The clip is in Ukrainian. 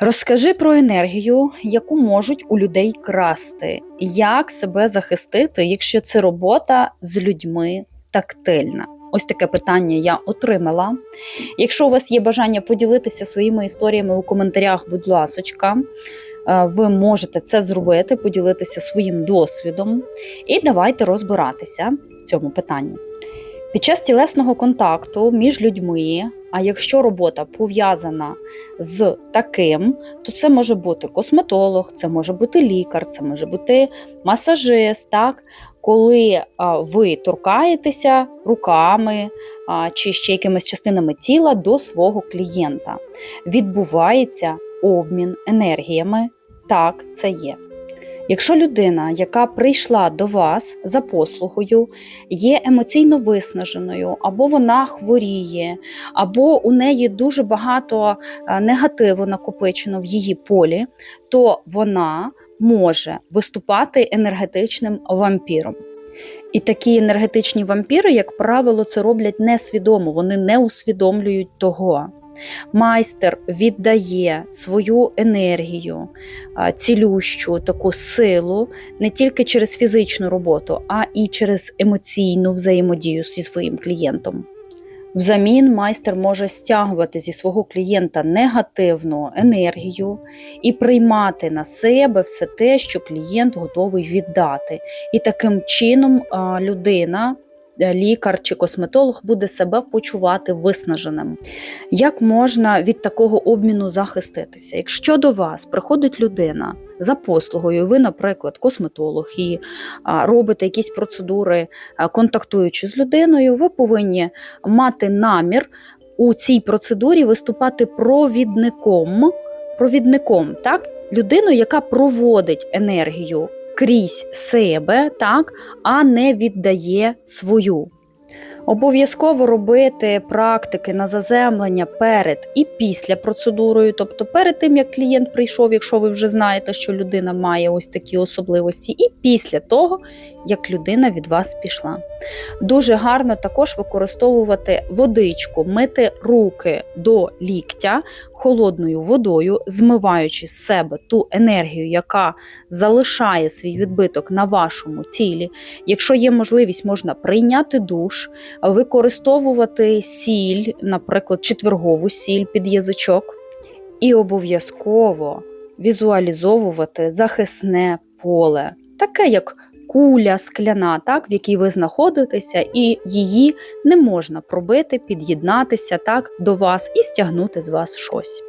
Розкажи про енергію, яку можуть у людей красти, як себе захистити, якщо це робота з людьми тактильна. Ось таке питання я отримала. Якщо у вас є бажання поділитися своїми історіями у коментарях, будь ласочка, е, ви можете це зробити, поділитися своїм досвідом. І давайте розбиратися в цьому питанні. Під час тілесного контакту між людьми, а якщо робота пов'язана з таким, то це може бути косметолог, це може бути лікар, це може бути масажист, так? коли ви торкаєтеся руками чи ще якимись частинами тіла до свого клієнта. Відбувається обмін енергіями. Так, це є. Якщо людина, яка прийшла до вас за послугою, є емоційно виснаженою, або вона хворіє, або у неї дуже багато е, негативу накопичено в її полі, то вона може виступати енергетичним вампіром. І такі енергетичні вампіри, як правило, це роблять несвідомо, вони не усвідомлюють того. Майстер віддає свою енергію, цілющу таку силу не тільки через фізичну роботу, а і через емоційну взаємодію зі своїм клієнтом. Взамін майстер може стягувати зі свого клієнта негативну енергію і приймати на себе все те, що клієнт готовий віддати. І таким чином людина, лікар чи косметолог буде себе почувати виснаженим. Як можна від такого обміну захиститися? Якщо до вас приходить людина за послугою, ви, наприклад, косметолог і робите якісь процедури, контактуючи з людиною, ви повинні мати намір у цій процедурі виступати провідником, провідником, так? людиною, яка проводить енергію крізь себе, так, а не віддає свою. Обов'язково робити практики на заземлення перед і після процедурою, тобто перед тим як клієнт прийшов, якщо ви вже знаєте, що людина має ось такі особливості, і після того, як людина від вас пішла. Дуже гарно також використовувати водичку, мити руки до ліктя холодною водою, змиваючи з себе ту енергію, яка залишає свій відбиток на вашому тілі. Якщо є можливість, можна прийняти душ використовувати сіль, наприклад, четвергову сіль під язичок, і обов'язково візуалізовувати захисне поле, таке як куля скляна, так, в якій ви знаходитеся, і її не можна пробити, під'єднатися так до вас і стягнути з вас щось.